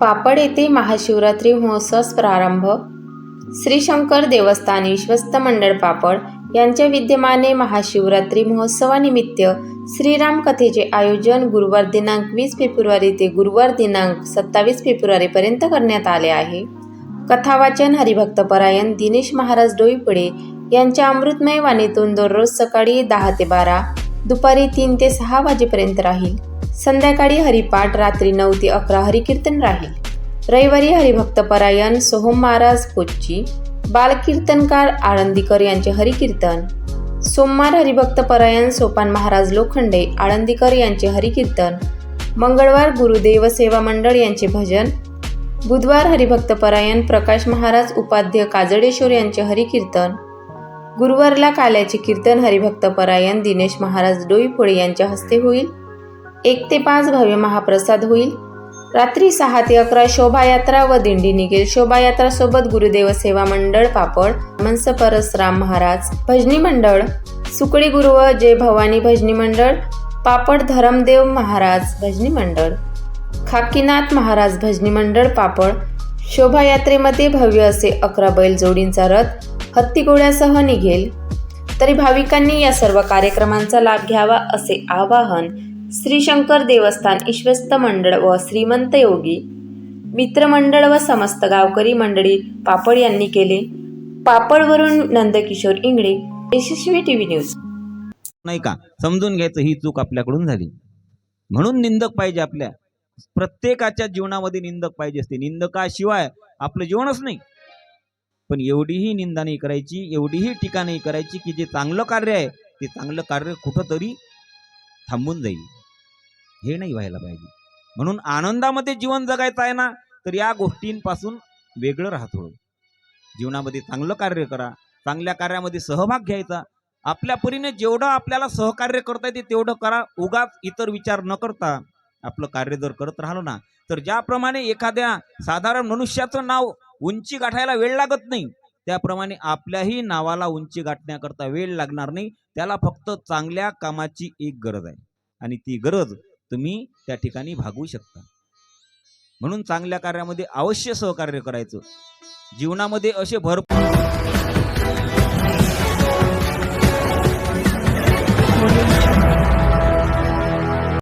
पापड येथे महाशिवरात्री महोत्सवास प्रारंभ. श्री शंकर देवस्थान विश्वस्त मंडळ पापड यांच्या विद्यमाने महाशिवरात्री महोत्सवानिमित्त श्रीराम कथेचे आयोजन गुरुवार दिनांक वीस फेब्रुवारी ते गुरुवार दिनांक सत्तावीस फेब्रुवारीपर्यंत करण्यात आले आहे. कथावाचन हरिभक्तपरायण दिनेश महाराज डोईपुडे यांच्या अमृतमय वाणीतून दररोज सकाळी दहा ते बारा दुपारी तीन ते सहा वाजेपर्यंत राहील. संध्याकाळी हरिपाठ रात्री नऊ ते अकरा हरिकीर्तन राहील. रविवारी हरिभक्त परायण सोहम महाराज कोच्ची बालकीर्तनकार आळंदीकर यांचे हरिकीर्तन. सोमवार हरिभक्तपरायण सोपान महाराज लोखंडे आळंदीकर यांचे हरिकीर्तन. मंगळवार गुरुदेव सेवा मंडळ यांचे भजन. बुधवार हरिभक्तपरायण प्रकाश महाराज उपाध्य काजळेश्वर यांचे हरिकीर्तन. गुरुवारला काल्याचे कीर्तन हरिभक्तपरायण दिनेश महाराज डोईफोळे यांच्या हस्ते होईल. एक ते पाच भव्य महाप्रसाद होईल. रात्री सहा ते अकरा शोभायात्रा व दिंडी निघेल. शोभायात्रासोबत गुरुदेव सेवा मंडळ पापड मनस परसराम महाराज भजनी मंडळ सुकळी गुरु व जय भवानी भजनी मंडळ पापड धरमदेव महाराज भजनी मंडळ खाकीनाथ महाराज भजनी मंडळ पापड. शोभायात्रेमध्ये भव्य असे अकरा बैल जोडींचा रथ हत्तीघोड्यासह निघेल. तरी भाविकांनी या सर्व कार्यक्रमांचा लाभ घ्यावा असे आवाहन श्री शंकर देवस्थान ईश्वस्त मंडळ व श्रीमंत योगी मित्रमंडळ व समस्त गावकरी मंडळी पापड यांनी केले. पापडवरून नंदकिशोर इंगळे यशस्वी टीव्ही न्यूज. नाही का? समजून घ्यायचं ही चूक आपल्याकडून झाली. म्हणून निंदक पाहिजे आपल्या. प्रत्येकाच्या जीवनामध्ये निंदक पाहिजे असते. निंदकाशिवाय आपलं जीवनच नाही. पण एवढीही निंदा नाही करायची एवढीही टीका नाही करायची की जे चांगलं कार्य आहे ते चांगलं कार्य कुठंतरी थांबून जाईल. हे नाही व्हायला पाहिजे. म्हणून आनंदामध्ये जीवन जगायचं आहे ना तर या गोष्टींपासून वेगळं राहा थोडं. जीवनामध्ये चांगलं कार्य करा चांगल्या कार्यामध्ये सहभाग घ्यायचा. आपल्या परीने जेवढं आपल्याला सहकार्य करता येते तेवढं करा. उगाच इतर विचार न करता आपलं कार्य जर करत राहिलो ना तर ज्याप्रमाणे एखाद्या साधारण मनुष्याचं नाव उंची गाठायला वेळ लागत नाही त्याप्रमाणे आपल्याही नावाला उंची गाठण्याकरता वेळ लागणार नाही. त्याला फक्त चांगल्या कामाची एक गरज आहे. आणि ती गरज तुम्ही त्या ठिकाणी भागवू शकता. म्हणून चांगल्या कार्यामध्ये अवश्य सहकार्य करायचं. जीवनामध्ये असे भरपूर